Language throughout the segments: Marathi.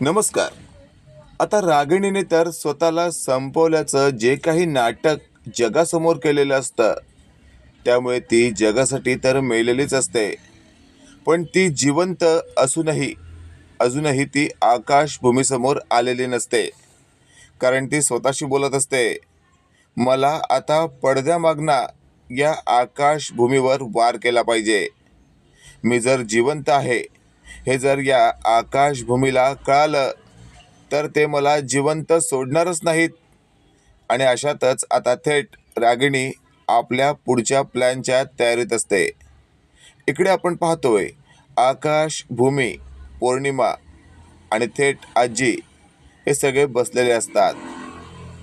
नमस्कार. आता रागिणीने तर स्वतःला संपवल्याचं जे काही नाटक जगासमोर केलेलं असतं त्यामुळे ती जगासाठी तर मेलेलीच असते. पण ती जिवंत असूनही अजूनही ती आकाशभूमीसमोर आलेली नसते. कारण ती स्वतःशी बोलत असते मला आता पडद्यामागना या आकाशभूमीवर वार केला पाहिजे. मी जर जिवंत आहे हे जर या आकाशभूमीला कळालं तर ते मला जिवंत सोडणारच नाहीत. आणि अशातच आता थेट रागिणी आपल्या पुढच्या प्लॅनच्या तयारीत असते. इकडे आपण पाहतोय आकाश भूमी पौर्णिमा आणि थेट आजी हे सगळे बसलेले असतात.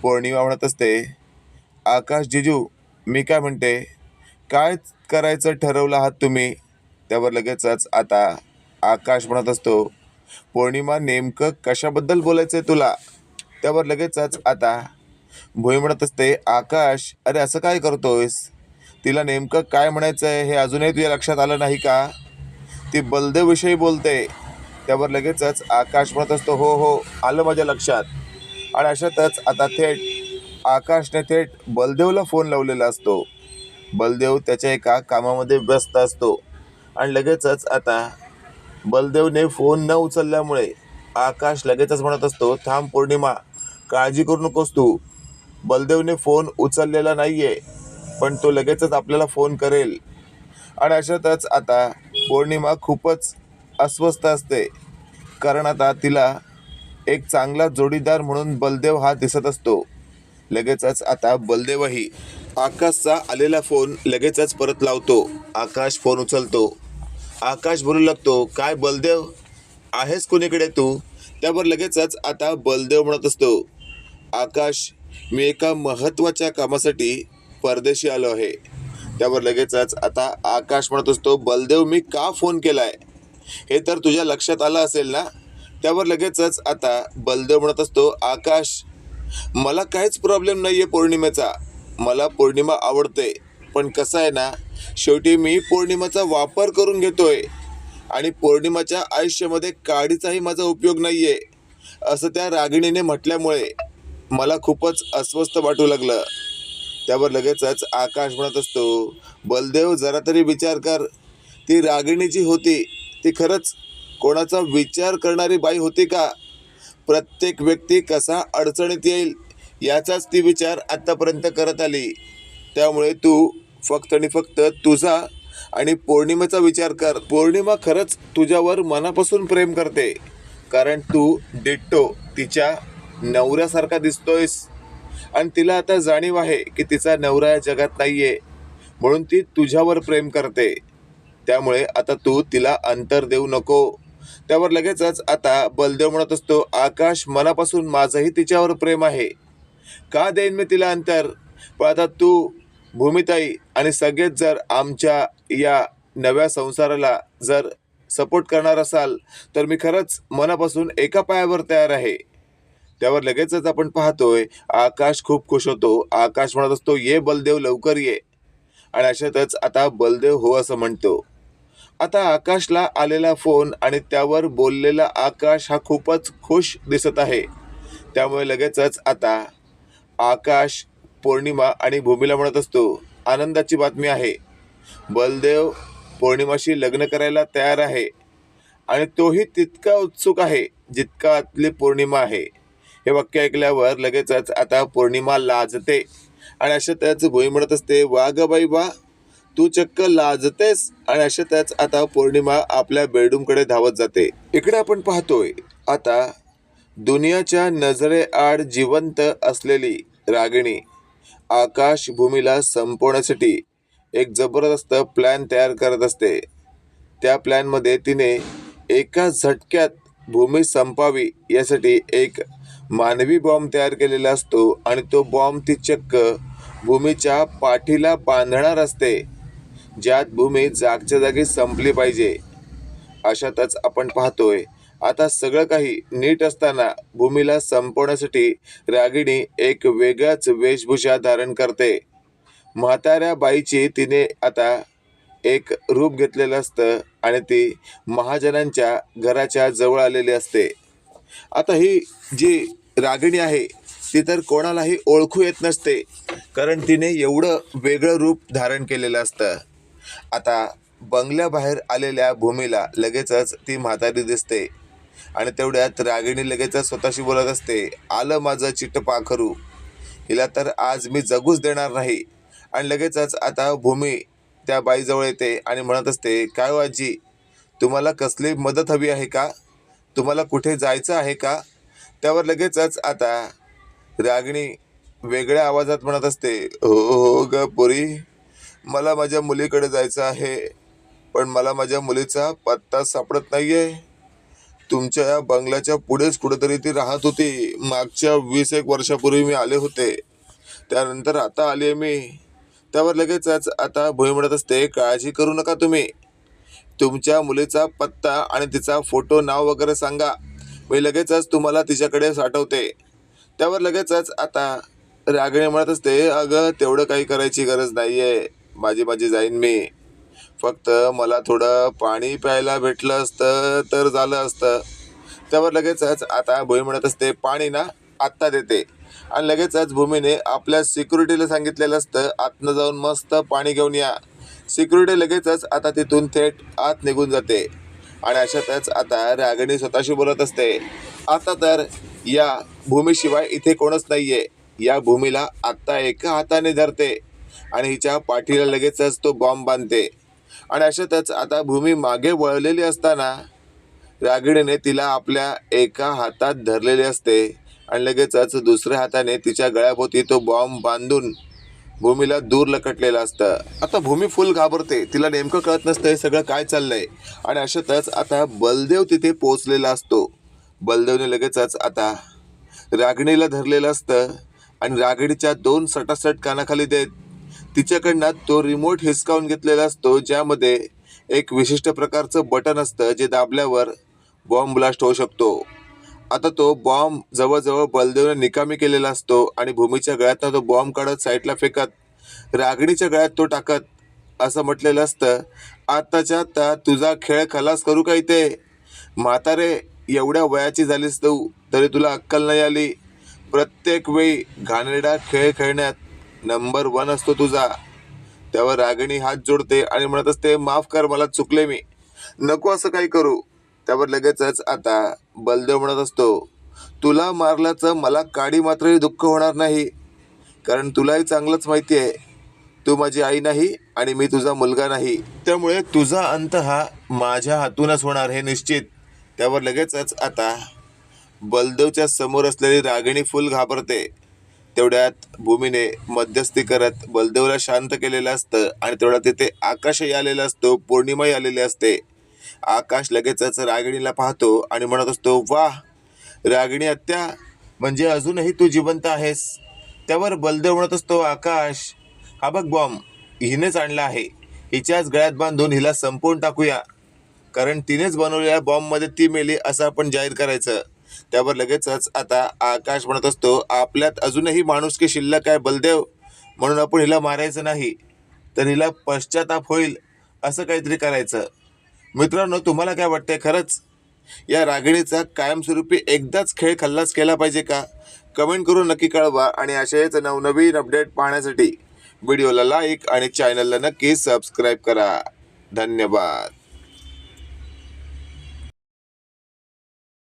पौर्णिमा म्हणत असते आकाश जिजू मी काय म्हणते? काय करायचं ठरवलं आहात तुम्ही? त्यावर लगेचच आता आकाश म्हणत असतो पौर्णिमा नेमकं कशाबद्दल बोलायचं आहे तुला? त्यावर लगेचच आता भुई म्हणत असते आकाश अरे असं काय करतोयस? तिला नेमकं काय म्हणायचं आहे हे अजूनही तुझ्या लक्षात आलं नाही का? ती बलदेवविषयी बोलते. त्यावर लगेचच आकाश म्हणत असतो हो हो आलं माझ्या लक्षात. आणि अशातच आता थेट आकाशने थेट बलदेवला फोन लावलेला असतो. बलदेव त्याच्या एका कामामध्ये व्यस्त असतो. आणि लगेचच आता बलदेवने फोन न उचलल्यामुळे आकाश लगेचच म्हणत असतो थांब पौर्णिमा काळजी करू नकोस तू. बलदेवने फोन उचललेला नाही आहे पण तो लगेचच आपल्याला फोन करेल. आणि अशातच आता पौर्णिमा खूपच अस्वस्थ असते. कारण आता तिला एक चांगला जोडीदार म्हणून बलदेव हा दिसत असतो. लगेचच आता बलदेवही आकाशचा आलेला फोन लगेचच परत लावतो. आकाश फोन उचलतो. आकाश बोलू लागतो काय बलदेव? आहेस कुणीकडे तू? त्यावर लगेचच आता बलदेव म्हणत असतो आकाश मी एका महत्त्वाच्या कामासाठी परदेशी आलो आहे. त्यावर लगेचच आता आकाश म्हणत असतो बलदेव मी का फोन केलाय? हे तर तुझ्या लक्षात आलं असेल ना? त्यावर लगेचच आता बलदेव म्हणत असतो आकाश मला काहीच प्रॉब्लेम नाही आहे पौर्णिमेचा. मला पौर्णिमा आवडते. पण कसं आहे ना शेवटी मी पौर्णिमाचा वापर करून घेतोय. आणि पौर्णिमाच्या आयुष्यामध्ये काडीचाही माझा उपयोग नाही आहे असं त्या रागिणीने म्हटल्यामुळे मला खूपच अस्वस्थ वाटू लागलं. त्यावर लगेचच आकाश म्हणत असतो बलदेव जरा तरी विचार कर. ती रागिणी जी होती ती खरंच कोणाचा विचार करणारी बाई होती का? प्रत्येक व्यक्ती कसा अडचणीत येईल याचाच ती विचार आत्तापर्यंत करत आली. त्यामुळे तू फक्त आणि फक्त तुझा आणि पौर्णिमेचा विचार कर. पौर्णिमा खरंच तुझ्यावर मनापासून प्रेम करते. कारण तू डिट्टो तिच्या नवऱ्यासारखा दिसतोयस. आणि तिला आता जाणीव आहे की तिचा नवरा या जगात नाहीये. म्हणून ती तुझ्यावर प्रेम करते. त्यामुळे आता तू तिला अंतर देऊ नको. त्यावर लगेचच आता बलदेव म्हणत असतो आकाश मनापासून माझंही तिच्यावर प्रेम आहे. का देईन मी तिला अंतर? पण आता तू भूमिताई आणि सगळेच जर आमच्या या नव्या संसाराला जर सपोर्ट करणार असाल तर मी खरंच मनापासून एका पायावर तयार आहे. त्यावर लगेचच आपण पाहतोय आकाश खूप खुश होतो. आकाश म्हणत असतो ये बलदेव लवकर ये. आणि अशातच आता बलदेव हो असं म्हणतो. आता आकाशला आलेला फोन आणि त्यावर बोललेला आकाश हा खूपच खुश दिसत आहे. त्यामुळे लगेचच आता आकाश पौर्णिमा आणि भूमीला म्हणत असतो आनंदाची बातमी आहे. बलदेव पौर्णिमाशी लग्न करायला तयार आहे आणि तोही तितका उत्सुक आहे जितका आतली पौर्णिमा आहे. हे वाक्य ऐकल्यावर लगेचच आता पौर्णिमा लाजते आणि अशा त्याच भुई म्हणत असते वा ग बाई वा तू चक्क लाजतेस. आणि अशा त्याच आता पौर्णिमा आपल्या बेडरूमकडे धावत जाते. इकडे आपण पाहतोय आता दुनियाच्या नजरेआड जिवंत असलेली रागिणी आकाश भूमीला संपवण्यासाठी एक जबरदस्त प्लॅन तयार करत असते. त्या प्लॅनमध्ये तिने एका झटक्यात भूमी संपावी यासाठी एक मानवी बॉम्ब तयार केलेला असतो आणि तो बॉम्ब ती चक्क भूमीच्या पाठीला बांधणार असते ज्यात भूमी जागच्या जागी संपली पाहिजे. अशातच आपण पाहतोय आता सगळं काही नीट असताना भूमीला संपवण्यासाठी रागिणी एक वेगळाच वेशभूषा धारण करते. म्हाताऱ्या बाईची तिने आता एक रूप घेतलेलं असतं आणि ती महाजनांच्या घराच्या जवळ आलेली असते. आता ही जी रागिणी आहे ती तर कोणालाही ओळखू येत नसते कारण तिने एवढं वेगळं रूप धारण केलेलं असतं. आता बंगल्याबाहेर आलेल्या भूमीला लगेचच ती म्हातारी दिसते. आणि तेवढ्यात रागिणी लगेचच स्वतःशी बोलत असते आलं माझं चिट्ट पाखरू. हिला तर आज मी जगूच देणार नाही. आणि लगेचच आता भूमी त्या बाईजवळ येते आणि म्हणत असते काय हो आजी तुम्हाला कसली मदत हवी आहे का? तुम्हाला कुठे जायचं आहे का? त्यावर लगेचच आता रागिणी वेगळ्या आवाजात म्हणत असते हो हो ग पुरी मला माझ्या मुलीकडे जायचं आहे पण मला माझ्या मुलीचा पत्ता सापडत नाही आहे तुमच्या या बंगल्याच्या पुढेच कुठेतरी ती राहत होती. मागच्या वीस एक वर्षापूर्वी मी आले होते. त्यानंतर आता आले मी. त्यावर लगेचच आता भुई म्हणत असते काळजी करू नका तुम्ही. तुमच्या मुलीचा पत्ता आणि तिचा फोटो नाव वगैरे सांगा. मी लगेचच तुम्हाला तिच्याकडे साठवते. त्यावर लगेचच आता रागणे म्हणत असते अगं तेवढं काही करायची गरज नाही आहे माझी माझी जाईन मी. फक्त मला थोडं पाणी प्यायला भेटलं असतं तर झालं असतं. त्यावर लगेचच आता भूमी म्हणत असते पाणी ना आत्ता देते. आणि लगेचच भूमीने आपल्या सिक्युरिटीला सांगितलेलं असतं आतनं जाऊन मस्त पाणी घेऊन या. सिक्युरिटी लगेचच आता तिथून थेट आत निघून जाते. आणि अशातच आता रागिणी स्वतःशी बोलत असते आता तर या भूमीशिवाय इथे कोणच नाही आहे या भूमीला आत्ता एका हाताने धरते आणि हिच्या पाठीला लगेचच तो बॉम्ब बांधते. आणि अशातच आता भूमी मागे वळलेली असताना रागिणीने तिला आपल्या एका हातात धरलेले असते आणि लगेचच दुसऱ्या हाताने तिच्या गळ्याभोवती तो बॉम्ब बांधून भूमीला दूर लकटलेलं असतं. आता भूमी फुल घाबरते. तिला नेमकं कळत नसतं हे सगळं काय चाललंय. आणि अशातच आता बलदेव तिथे पोचलेला असतो. बलदेवने लगेचच आता रागिणीला धरलेलं असतं आणि रागिणीच्या दोन सटासट कानाखाली देत तिच्याकडनं तो रिमोट हिसकावून घेतलेला असतो ज्यामध्ये एक विशिष्ट प्रकारचं बटन असतं जे दाबल्यावर बॉम्ब ब्लास्ट होऊ शकतो. आता तो बॉम्ब जवळजवळ बलदेवने निकामी केलेला असतो आणि भूमीच्या गळ्यातनं तो बॉम्ब काढत साईडला फेकत रागडीच्या गळ्यात तो टाकत असं म्हटलेलं असतं. आत्ताच्या आता तुझा खेळ खलास करू का इथे? म्हातारे एवढ्या वयाची झालीस तू तरी तुला अक्कल नाही आली. प्रत्येक वेळी घाणेरडा खेळ खेळण्यात नंबर वन असतो तुझा. त्यावर रागिणी हात जोडते आणि म्हणत असते माफ कर मला चुकले मी. नको असं काही करू. त्यावर लगेचच आता बलदेव म्हणत असतो तुला मारल्याचं मला काडी मात्रही दुःख होणार नाही. कारण तुलाही चांगलंच माहिती आहे. तू माझी आई नाही आणि मी तुझा मुलगा नाही. त्यामुळे तुझा अंत हा माझ्या हातूनच होणार हे निश्चित. त्यावर लगेचच आता बलदेवच्या समोर असलेली रागिणी फुल घाबरते. तेवढ्यात भूमीने मध्यस्थी करत बलदेवला शांत केलेलं असतं आणि तेवढ्यात तिथे आकाशही आलेला असतो पौर्णिमाही आलेली असते. आकाश लगेचच रागिणीला पाहतो आणि म्हणत असतो वाह रागिणी आत्या म्हणजे अजूनही तू जिवंत आहेस. त्यावर बलदेव म्हणत असतो आकाश हा बघ बॉम्ब हिनेच आणला आहे. हिच्याच गळ्यात बांधून हिला संपवून टाकूया. कारण तिनेच बनवलेल्या बॉम्बमध्ये ती मेली असं आपण जाहीर करायचं. त्यावर लगेचच आता आकाश म्हणत असतो आपल्यात अजूनही माणुसकी शिल्लक आहे बलदेव. म्हणून आपण हिला मारायचं नाही तर हिला पश्चाताप होईल असं काहीतरी करायचं. मित्रांनो तुम्हाला काय वाटतंय खरंच? या रागिणीचा कायमस्वरूपी एकदाच खेळ खल्लास केला पाहिजे का? कमेंट करून नक्की कळवा आणि असेच नवनवीन अपडेट पाहण्यासाठी व्हिडिओला लाईक आणि चॅनलला नक्की सबस्क्राईब करा. धन्यवाद.